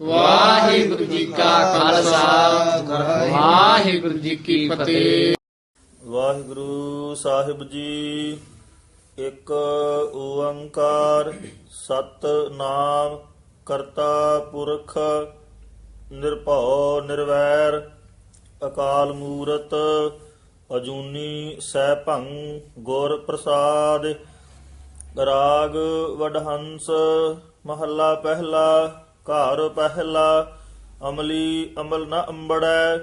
ਵਾਹਿਗੁਰੂ ਜੀ ਕਾ ਖਾਲਸਾ। ਵਾਹਿਗੁਰੂ ਜੀ ਕੀ ਫਤਿਹ। ਵਾਹਿਗੁਰੂ ਸਾਹਿਬ ਜੀ, ਇੱਕ ਓੰਕਾਰ ਸਤ ਕਰਤਾ ਪੁਰਖ, ਨਿਰਭਉ, ਨਿਰਵੈਰ, ਅਕਾਲ ਮੂਰਤ, ਅਜੂਨੀ ਸੈਭੰ ਗੁਰ ਪ੍ਰਸਾਦ, ਰਾਗ, ਵਡਹੰਸ, ਮਹੱਲਾ ਪਹਿਲਾ ਘਰ ਪਹਿਲਾ ਅਮਲੀ ਅਮਲ ਨਾ ਅੰਬੜੈ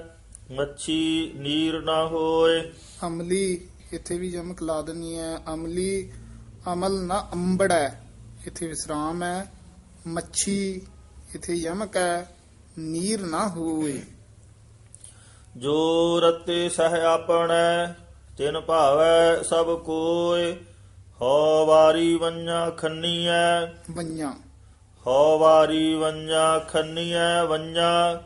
ਮੱਛੀ ਨੀਰ ਨਾ ਹੋਏ। ਅਮਲੀ ਇੱਥੇ ਵੀ ਯਮਕ ਲਾ ਦੇਣੀ ਹੈ ਅਮਲੀ ਅਮਲ ਨਾ ਅੰਬੜੈ ਇੱਥੇ ਵਿਸਰਾਮ ਹੈ ਮੱਛੀ ਇੱਥੇ ਯਮਕ ਹੈ ਨੀਰ ਨਾ ਹੋਏ। ਜੋ ਰਤੇ ਸਹਿ ਆਪਣੈ ਤਿਨ ਭਾਵੈ ਸਭ ਕੋਇ ਹਉ ਵਾਰੀ ਵੰਜਾ ਖੰਨੀਐ। ਬੰਨਿਆ ਹਉ ਵਾਰੀ ਵੰਜਾ ਖੰਨੀਐ ਵੰਜਾ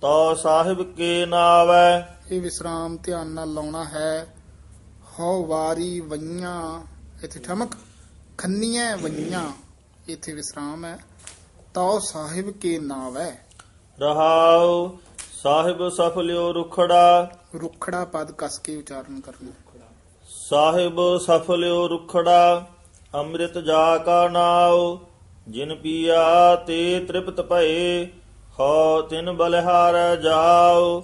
ਤੋ ਸਾਹਿਬ ਕੇ ਨਾਵੈ। ਇਹ ਵਿਸਰਾਮ ਧਿਆਨ ਨਾਲ ਲਾਉਣਾ ਹੈ। ਹਉ ਵਾਰੀ ਵਈਆਂ ਇੱਥੇ ਠਮਕ। ਖੰਨੀਆਂ ਵਈਆਂ ਇੱਥੇ ਵਿਸਰਾਮ ਹੈ। ਤਉ ਸਾਹਿਬ ਕੇ ਹੈ ਰਹਾਉ ਸਾਹਿਬ ਸਫਲਿਓ ਰੁਖੜਾ। ਰੁਖੜਾ ਪਦ ਕਸ ਕੇ ਉਚਾਰਨ ਕਰਨਾ। ਸਾਹਿਬ ਸਫਲਿਓ ਰੁਖੜਾ ਅੰਮ੍ਰਿਤ ਜਾ ਕਾ ਨਾਉ। ਜਿਨ ਪੀਆ ਤੇ ਤ੍ਰਿਪਤ ਭਏ ਹਉ ਤਿਨ ਬਲਿਹਾਰ ਜਾਉ।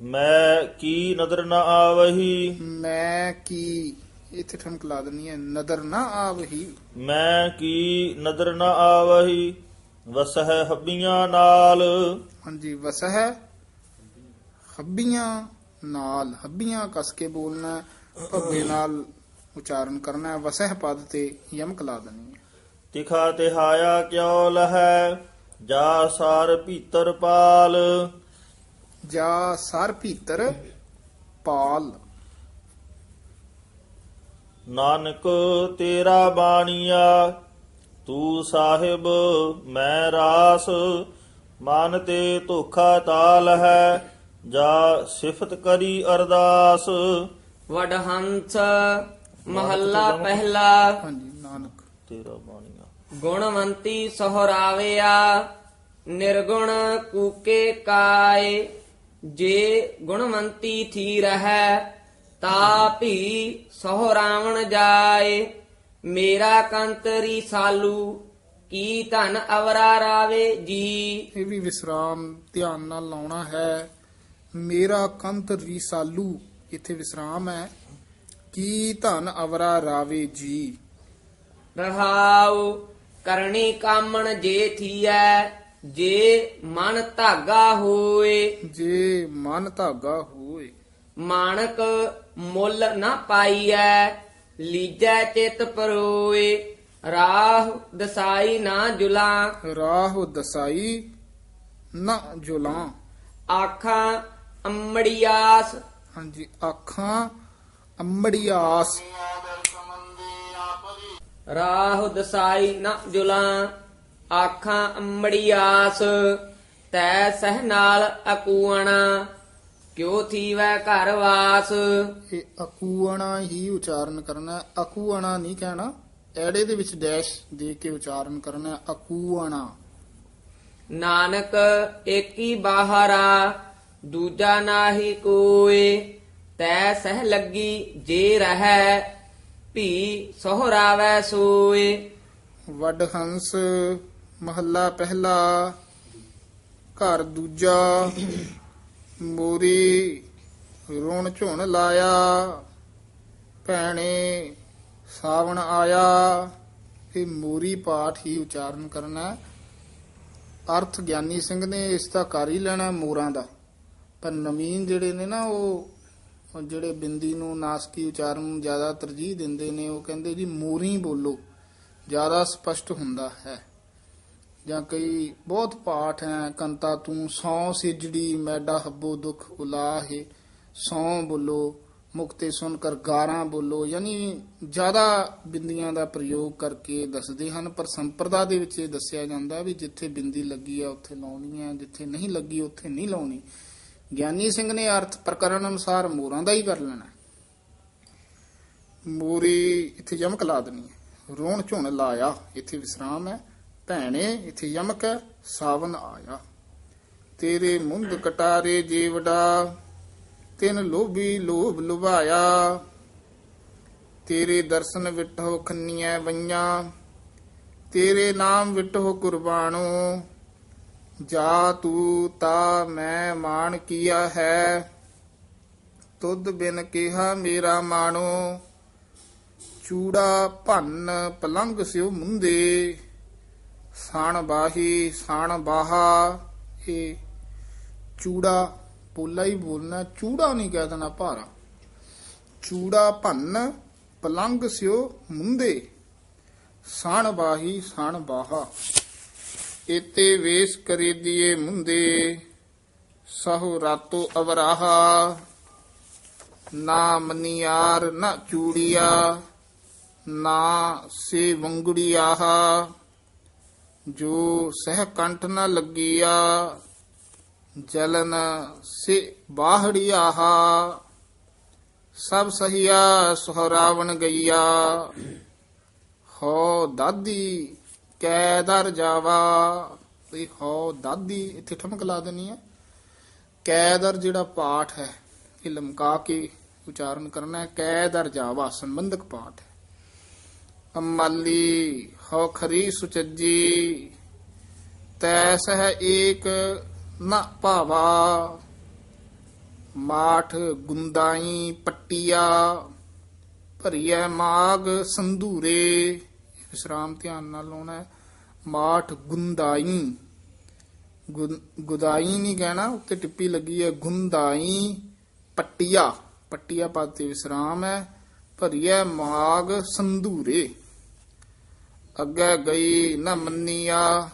ਮੈਂ ਕੀ ਨਦਰ ਨ ਆਵਹੀ? ਮੈਂ ਕੀ ਇੱਥੇ ਠਮਕ ਲਾ ਦੇਣੀ ਹੈ ਨਦਰ ਨਾ ਆਵਹੀ। ਮੈਂ ਕੀ ਨਦਰ ਨ ਆਵਹੀ? ਵਸਹਿ ਹੱਬੀਆਂ ਨਾਲ। ਹਾਂਜੀ ਵਸਹਿ ਹੱਬੀਆਂ ਨਾਲ ਹੱਬੀਆਂ ਕਸ ਕੇ ਬੋਲਣਾ ਹੈ, ਭੱਬੇ ਨਾਲ ਉਚਾਰਨ ਕਰਨਾ ਹੈ ਵਸਹਿ ਪਦ ਤੇ ਯਮਕ ਲਾ ਦੇਣੀ ਹੈ। ਤਿਖਾ ਤਿਹਾਇਆ ਕਿਉ ਲਹੈ? ਜਾ ਸਾਰ ਭੀਤਰ ਪਾਲ। ਜਾ ਸਰ ਭੀਤਰ ਪਾਲ। ਨਾਨਕ ਤੇਰਾ ਬਾਣੀਆ ਤੂੰ ਸਾਹਿਬ ਮੈਂ ਰਾਸ। ਮਨ ਤੇ ਧੋਖਾ ਤਾਲ ਹੈ ਜਾ ਸਿਫਤ ਕਰੀ ਅਰਦਾਸ। ਵਡਹੰਸ ਮਹੱਲਾ ਪਹਿਲਾ। ਹਾਂਜੀ ਨਾਨਕ। ਤੇਰਾ ਬਾਣੀਆ। ਗੁਣਵੰਤੀ ਸਹਰਾਵਿਆ ਨਿਰਗੁਣ ਕੂਕੇ ਕਾਏ। ਜੇ ਗੁਣਵੰਤੀ ਥੀ ਰਹੈ ਤਾ ਭੀ ਸਹਰਾਵਣ ਜਾਏ। ਮੇਰਾ ਕੰਤਰੀ ਸਾਲੂ ਕੀ ਧਨ ਅਵਰਾ ਰਾਵੇ ਜੀ? ਇਹ ਵੀ ਵਿਸਰਾਮ ਧਿਆਨ ਨਾਲ ਲਾਉਣਾ ਹੈ। ਮੇਰਾ ਕੰਤ ਰਿਸਾਲੂ ਇੱਥੇ ਵਿਸਰਾਮ ਹੈ। ਕੀ ਧਨ ਅਵਰਾ ਰਾਵੇ ਜੀ? ਰਹਾਉ ਕਰਨੀ ਕਾਮਣ ਜੇ ਥੀਐ ਜੇ ਮਨ ਧਾਗਾ ਹੋਏ। ਜੇ ਮਨ ਧਾਗਾ ਹੋਏ। ਮਾਣਕ ਮੁੱਲ ਨਾ ਪਾਈਐ ਲੀਜੈ ਚਿਤ ਪਰੋਏ। ਰਾਹ ਦਸਾਈ ਨਾ ਜੁਲਾਂ। ਰਾਹ ਦਸਾਈ ਨਾ ਜੁਲਾਂ। ਆਖਾਂ ਅੰਮੜੀਆਸ। ਹਾਂਜੀ ਅੱਖਾਂ ਅੰਮੜੀ ਆਸ ਰਾਹ ਦਸਾਈ ਨਾ ਜੁਲਾਂ ਆਖਾਂ ਅੰਮੜੀਆਸ ਤੈ ਸਹਿ ਨਾਲ ਅਕੂਣਾ ਕਿਉ ਥੀਵੈ ਘਰ ਵਾਸ ਇਹ ਅਕੂਣਾ ਹੀ ਉਚਾਰਨ ਕਰਨਾ। ਅਕੂਣਾ ਨਹੀਂ ਕਹਿਣਾ ਐੜੇ ਦੇ ਵਿੱਚ ਡੈਸ਼ ਦੇ ਕੇ ਉਚਾਰਨ ਕਰਨਾ ਅਕੂਣਾ ਨਾਨਕ ਏਕੀ ਬਾਹਰਾ ਦੂਜਾ ਨਾਹੀ ਕੋਏ ਤੈ ਸਹਿ ਲੱਗੀ ਜੇ ਰਹੈ ਭੀ ਸੋਹਰਾਵੈ ਸੋਏ। ਵੱਡ ਹੰਸ ਮਹੱਲਾ ਪਹਿਲਾ, ਘਰ ਦੂਜਾ, ਮੋਰੀ ਰੋਣ ਝੁਣ ਲਾਇਆ, ਭੈਣੇ ਸਾਵਣ ਆਇਆ ਇਹ ਮੋਰੀ ਪਾਠ ਹੀ ਉਚਾਰਨ ਕਰਨਾ ਅਰਥ ਗਿਆਨੀ ਸਿੰਘ ਨੇ ਇਸ ਦਾ ਕਰ ਹੀ ਲੈਣਾ ਮੋਰਾਂ ਦਾ। ਪਰ ਨਵੀਨ ਜਿਹੜੇ ਨੇ ਨਾ, ਉਹ ਜਿਹੜੇ ਬਿੰਦੀ ਨੂੰ ਨਾਸਕੀ ਉਚਾਰਨ ਨੂੰ ਜ਼ਿਆਦਾ ਤਰਜੀਹ ਦਿੰਦੇ ਨੇ, ਉਹ ਕਹਿੰਦੇ ਜੀ ਮੋਰੀ ਬੋਲੋ, ਜ਼ਿਆਦਾ ਸਪਸ਼ਟ ਹੁੰਦਾ ਹੈ। ਜਾਂ ਕਈ ਬਹੁਤ ਪਾਠ ਹੈ, ਕੰਤਾ ਤੂੰ ਸੌ ਸਿਜੜੀ, ਮੈਡਾ ਹੱਬੋ ਦੁਖ ਉਲਾਹੇ। ਸੌ ਬੋਲੋ, ਮੁਕਤੇ ਸੁਣ ਕਰ ਗਾਰਾਂ ਬੋਲੋ। ਯਾਨੀ ਜ਼ਿਆਦਾ ਬਿੰਦੀਆਂ ਦਾ ਪ੍ਰਯੋਗ ਕਰਕੇ ਦੱਸਦੇ ਹਨ, ਪਰ ਸੰਪਰਦਾ ਦੇ ਵਿੱਚ ਇਹ ਦੱਸਿਆ ਜਾਂਦਾ ਵੀ ਜਿੱਥੇ ਬਿੰਦੀ ਲੱਗੀ ਆ, ਉੱਥੇ ਲਾਉਣੀ ਹੈ, ਜਿੱਥੇ ਨਹੀਂ ਲੱਗੀ, ਉੱਥੇ ਨਹੀਂ ਲਾਉਣੀ। ਗਿਆਨੀ ਸਿੰਘ ਨੇ ਅਰਥ ਪ੍ਰਕਰਨ ਅਨੁਸਾਰ ਮੋਰਾਂ ਦਾ ਹੀ ਕਰ ਲੈਣਾ। ਮੋਰੀ ਇੱਥੇ ਯਮਕ ਲਾ ਦੇਣੀ ਹੈ। ਰੋਣ ਝੁਣ ਲਾਇਆ, ਇੱਥੇ ਵਿਸਰਾਮ ਹੈ। ਭੈਣੇ, ਇਥੇ ਯਮਕ ਹੈ, ਸਾਵਨ ਆਇਆ। ਤੇਰੇ ਮੁੰਦ ਕਟਾਰੇ ਜੀਵੜਾ, ਤਿਨ ਲੋਭੀ ਲੋਭ ਲੁਭਾਇਆ। ਤੇਰੇ ਦਰਸ਼ਨ ਵਿਟੋ ਖੰਨੀਆਂ ਵਈਆਂ, ਤੇਰੇ ਨਾਮ ਵਿਟੋ ਕੁਰਬਾਨੋ। ਜਾ ਤੂ ਤਾ ਮੈਂ ਮਾਨ ਕੀਆ ਹੈ। ਤੁਧ ਬਿਨ ਕਿਹਾ ਮੇਰਾ ਮਾਣੋ। ਚੂੜਾ ਭੰਨ ਪਲੰਗ ਸਿਉ ਮੁੰਦੇ। ਸਣ ਬਾਹੀ ਸਣ ਬਾਹਾ। ਇਹ ਚੂੜਾ ਪੋਲਾ ਹੀ ਬੋਲਣਾ, ਚੂੜਾ ਨਹੀਂ ਕਹਿ ਦੇਣਾ ਭਾਰਾ। ਚੂੜਾ ਭੰਨ ਪਲੰਗ ਸਿਉ ਮੁੰਦੇ। ਸਣ ਬਾਹੀ ਸਣ ਬਾਹਾ। ਇਤੇ ਵੇਸ ਕਰੇ ਦੀਏ ਮੁੰਦੇ, ਸਹੁ ਰਾਤੋ ਅਵਰਾਹਾ। ਨਾ ਮਨੀਆਰ, ਨਾ ਚੂੜੀਆ, ਨਾ ਸੇ ਵੰਗੜੀਆਹ। ਜੋ ਸਹਿ ਕੰਠ ਨ ਲੱਗੀਆ, ਜਲਨ ਸੇ ਬਾਹੜੀਆਹ। ਸਭ ਸਹੀਆ ਸੁਹਰਾਵਣ ਗਈਆ। ਹੋ ਦਾਦੀ ਕੈ ਦਰ ਜਾਵਾ। ਇਹ ਹੋ ਦਾਦੀ ਇੱਥੇ ਠਮਕ ਲਾ ਦੇਣੀ ਹੈ। ਕੈਦਰ ਜਿਹੜਾ ਪਾਠ ਹੈ, ਇਹ ਲਮਕਾ ਕੇ ਉਚਾਰਨ ਕਰਨਾ ਹੈ। ਕੈਦਰ ਜਾਵਾ, ਸੰਬੰਧਕ ਪਾਠ ਹੈ। ਅਮਾਲੀ ਹੋ ਖਰੀ ਸੁਚੱਜੀ। ਤੈਸ ਹੈ ਏਕ ਨਾ ਭਾਵਾ। ਮਾਠ ਗੁੰਦਾਈ ਪੱਟੀਆ। ਭਰੀਐ ਮਾਗ ਸੰਧੂਰੇ। ਵਿਸਰਾਮ ਧਿਆਨ ਨਾਲ ਲਾਉਣਾ ਹੈ। ਮਾਠ ਗੁੰਦਾਈ। ਗੁਦਾਈ ਨਹੀਂ ਕਹਿਣਾ, ਉੱਤੇ ਟਿੱਪੀ ਲੱਗੀ ਹੈ, ਗੁੰਦਾਈ, ਪੱਟੀਆ। ਪੱਟੀਆ ਪਾਤੇ ਵਿਸਰਾਮ ਹੈ। ਭਰੀਐ ਮਾਗ ਸੰਧੂਰੇ। ਅੱਗੇ ਗਈ ਨਾ ਮੰਨੀਆ,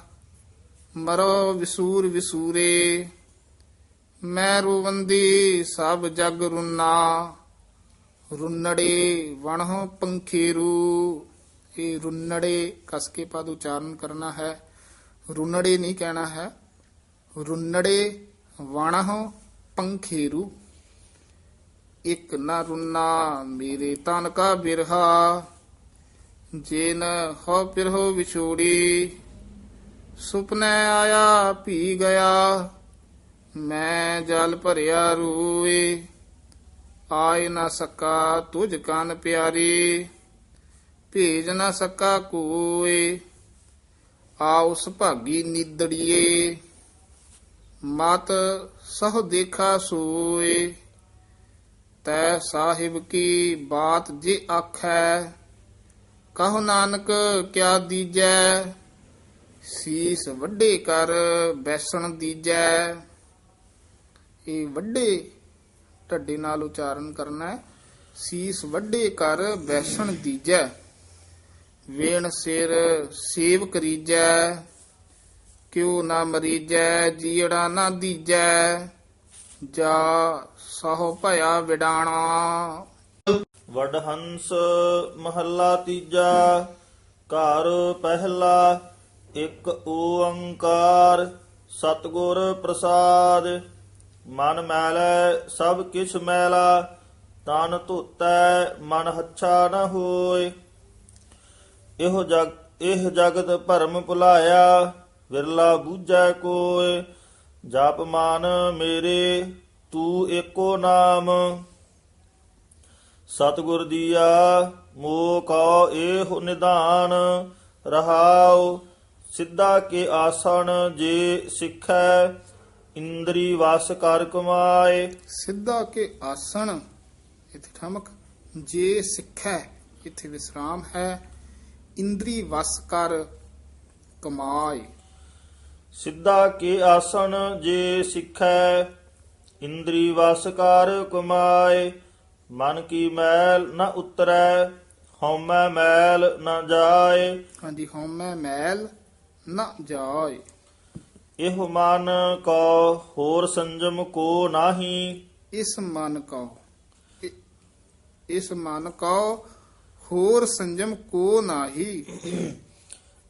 ਮਰੋ ਵਿਸੂਰ ਵਿਸੂਰੇ। ਮੈਂ ਰੁਵੰਦੀ ਸਭ ਜਗ ਰੁਨਾ, ਰੁਨੜੇ ਵਣਹੁ ਪੰਖੇਰੂ। ਇਹ ਰੁੰਨੜੇ ਕਸ ਕੇ ਪਦ ਉਚਾਰਨ ਕਰਨਾ ਹੈ। ਰੁੰਨੜੇ ਨਹੀਂ ਕਹਿਣਾ ਹੈ। ਰੁੰਨੜੇ ਵਣਹੁ ਪੰਖੀਰੂ। ਇਕ ਨਾ ਰੁੰਨਾ ਮੇਰੇ ਤਨ ਕਾ ਬਿਰਹਾ। ਜਿਨ ਹੋ ਪਿਰਹੁ ਵਿਛੋੜੀ। ਸੁਪਨੇ ਆਇਆ ਪੀ ਗਿਆ। ਮੈਂ ਜਲ ਭਰਿਆ ਰੂਏ। ਆਏ ਨਾ ਸਕਾ ਤੁਝ ਕਨ ਪਿਆਰੀ। ਭੇਜ ਨਾ ਸਕਾ ਕੋਏ। ਆਉਸ ਭਾਗੀ ਨਿਦੜੀਏ। ਮਤ ਸਹ ਦੇਖਾ ਸੋਏ। ਤੈ ਸਾਹਿਬ ਕੀ ਬਾਤ ਜੇ ਆਖੈ, ਕਹੋ ਨਾਨਕ ਕਿਆ ਦੀਜੈ? ਸੀਸ ਵੱਡੇ ਕਰ ਬੈਸਣ ਦੀਜੈ। ਇਹ ਵੱਡੇ ਢੱਡੇ ਨਾਲ ਉਚਾਰਨ ਕਰਨਾ ਹੈ। ਸੀਸ ਵੱਡੇ ਕਰ ਬੈਸਣ ਦੀਜੈ। ਵੇਣ ਸਿਰ ਸੇਵ ਕਰੀਜੈ, ਕਿਉ ਨਾ ਮਰੀਜੈ, ਜੀੜਾ ਨਾ ਦੀਜੈ, ਜਾ ਸਹੁ ਭਇਆ ਵਿਡਾਣਾ। ਵਡਹੰਸ ਮਹੱਲਾ ਤੀਜਾ, ਘਰ ਪਹਿਲਾ, ਇੱਕ ਓੰਕਾਰ, ਸਤਿਗੁਰ ਪ੍ਰਸਾਦ। ਮਨ ਮੈਲੈ, ਸਭ ਕਿਛ ਮੈਲਾ, ਤਨ ਧੁੱਤੈ, ਮਨ ਹੱਛਾ ਨ ਹੋਏ। ਇਹੋ ਜਗ ਇਹ ਜਗਤ ਭਰਮ ਭੁਲਾਇਆ, ਵਿਰਲਾ ਬੂਝੈ ਕੋਇ, ਜਪ ਮਾਨ ਮੇਰੇ, ਤੂੰ ਏਕੋ ਨਾਮ। ਸਤਿਗੁਰ ਦੀਆ ਮੋਹ ਕਉ ਏਹੁ ਨਿਧਾਨ। ਰਹਾਉ, ਸਿੱਧਾ ਕੇ ਆਸਣ ਜੇ ਸਿੱਖੈ, ਇੰਦਰੀ ਵਾਸ ਕਰ ਕਮਾਏ। ਸਿੱਧਾ ਕੇ ਆਸਣ, ਇਥੇ ਠਮਕ, ਜੇ ਸਿੱਖੈ, ਇਥੇ ਵਿਸਰਾਮ ਹੈ। ਇੰਦਰੀ ਵਸ ਕਰ ਕਮਾਏ। ਸਿੱਧਾ ਕੇ ਆਸਣ ਜੇ ਸਿੱਖੈ ਇੰਦਰੀ ਵਸ ਕਰ ਕਮਾਏ। ਮਨ ਕੀ ਮੈਲ ਨ ਉਤਰੈ ਹਉਮੈ ਮੈਲ ਨ ਜਾਏ। ਹਾਂਜੀ ਹਉਮੈ ਮੈਲ ਨਾ ਜਾਏ। ਇਹੋ ਮਨ ਕੋ ਹੋਰ ਸੰਜਮ ਕੋ ਨਾਹੀ। ਇਸ ਮਨ ਕੋ ਇਸ ਮਨ ਕੋ ਹੋਰ ਸੰਜਮ ਕੋ ਨਾਹੀ?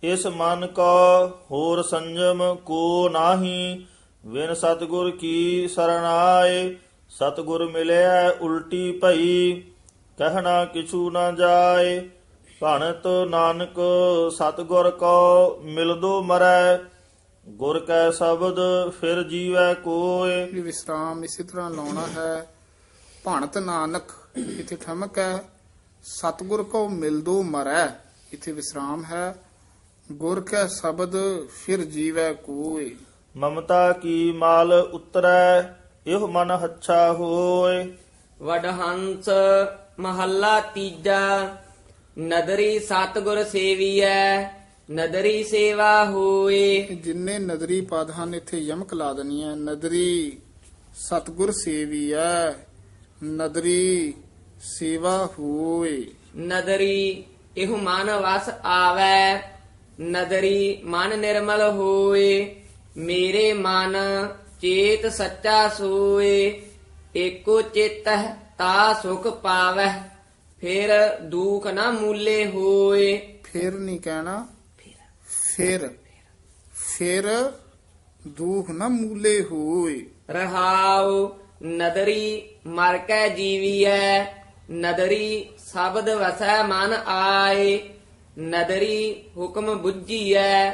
ਇਸ ਮਨ ਕੋ ਹੋਰ ਸੰਜਮ ਕੋ ਨਾਹੀ? ਵਿਨ ਸਤਗੁਰ ਕੀ ਸਰਣਾਏ ਸਤਗੁਰ ਮਿਲਿਆ ਉਲਟੀ ਭਈ ਕਹਿਣਾ ਕਿਛੂ ਨਾ ਜਾਏ? ਭਣਤ ਨਾਨਕ ਸਤਿਗੁਰ ਕੋ ਮਿਲਦੋ ਮਰੈ? ਗੁਰ ਕੈ ਸ਼ਬਦ ਫਿਰ ਜੀਵੈ ਕੋਇ ਵੀ ਵਿਸਰਾਮ ਇਸੇ ਤਰ੍ਹਾਂ ਲਾਉਣਾ ਹੈ। ਭਣਤ ਨਾਨਕ ਇਥੇ ਠਮਕ ਹੈ। ਸਤਿਗੁਰ ਕੋ ਮਿਲਦੋ ਮਰੈ ਇਥੇ ਵਿਸਰਾਮ ਹੈ। ਗੁਰ ਕੈ ਸ਼ਬਦ ਫਿਰ ਜੀਵੈ ਕੋਇ। ਮਮਤਾ ਕੀ ਮਾਲ ਉਤਰੈ ਇਹ ਮਨ ਹੱਛਾ ਹੋਏ ਵਡਹੰਸ ਮਹੱਲਾ ਤੀਜਾ ਨਦਰੀ ਸਤਗੁਰ ਸੇਵੀਐ ਨਦਰੀ ਸੇਵਾ ਹੋਏ ਜਿੰਨੇ ਨਦਰੀ ਪਦ ਹਨ ਇੱਥੇ ਯਮਕ ਲਾ ਦੇਣੀ ਹੈ। ਨਦਰੀ ਸਤਗੁਰ ਸੇਵੀਐ ਨਦਰੀ ਸੇਵਾ ਹੋਏ। ਨਦਰੀ ਇਹ ਮਨ ਵਸ ਆਵੈ। ਨਦਰੀ ਮਨ ਨਿਰਮਲ ਹੋਏ। ਮੇਰੇ ਮਨ ਚੇਤ ਸੱਚਾ ਸੋਏ। ਏਕੋ ਚਿਤਹ ਤਾ ਸੁਖ ਪਾਵੈ ਫਿਰ ਦੁਖ ਨਾ ਮੂਲੇ ਹੋਏ। ਫਿਰ ਨਹੀਂ ਕਹਿਣਾ। ਫਿਰ। ਫਿਰ ਦੁਖ ਨਾ ਮੂਲੇ ਹੋਏ। ਰਹਾਉ ਨਦਰੀ ਮਰ ਕੈ ਜੀਵੀਐ। ਨਦਰੀ ਸ਼ਬਦ ਵਸੈ ਮਨ ਆਏ ਨਦਰੀ ਹੁਕਮ ਬੁੱਝੀਐ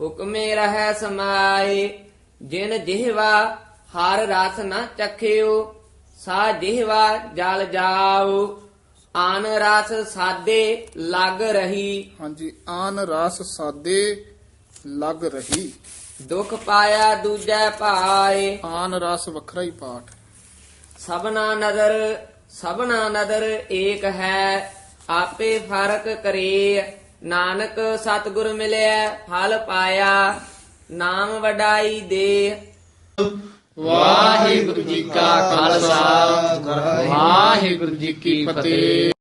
ਹੁਕਮੇ ਰਹੈ ਸਮਾਏ। ਜਿਨ ਜਿਹਵਾ ਹਰ ਰਸ ਨ ਚਖਿਓ ਸਾ ਜਿਹਵਾ ਜਲ ਜਾਉ ਆਨ ਰਸ ਸਾਦੇ ਲੱਗ ਰਹੀ। ਹਾਂਜੀ ਆਨ ਰਸ ਸਾਦੇ ਲੱਗ ਰਹੀ। ਦੁਖ ਪਾਇਆ ਦੂਜੈ ਭਾਏ। ਆਨ ਰਸ ਵੱਖਰਾ ਹੀ ਪਾਠ। ਸਭਨਾ ਨਦਰ ਸਭਨਾ ਨਦਰ ਏਕ ਹੈ, ਆਪੇ ਫ਼ਰਕ ਕਰੇ। ਨਾਨਕ ਸਤਿਗੁਰ ਮਿਲਿਆ ਫਲ ਪਾਇਆ, ਨਾਮ ਵਡਾਈ ਦੇ। ਵਾਹਿਗੁਰੂ ਜੀ ਕਾ ਖਾਲਸਾ, ਵਾਹਿਗੁਰੂ ਜੀ ਕੀ ਫਤਿਹ।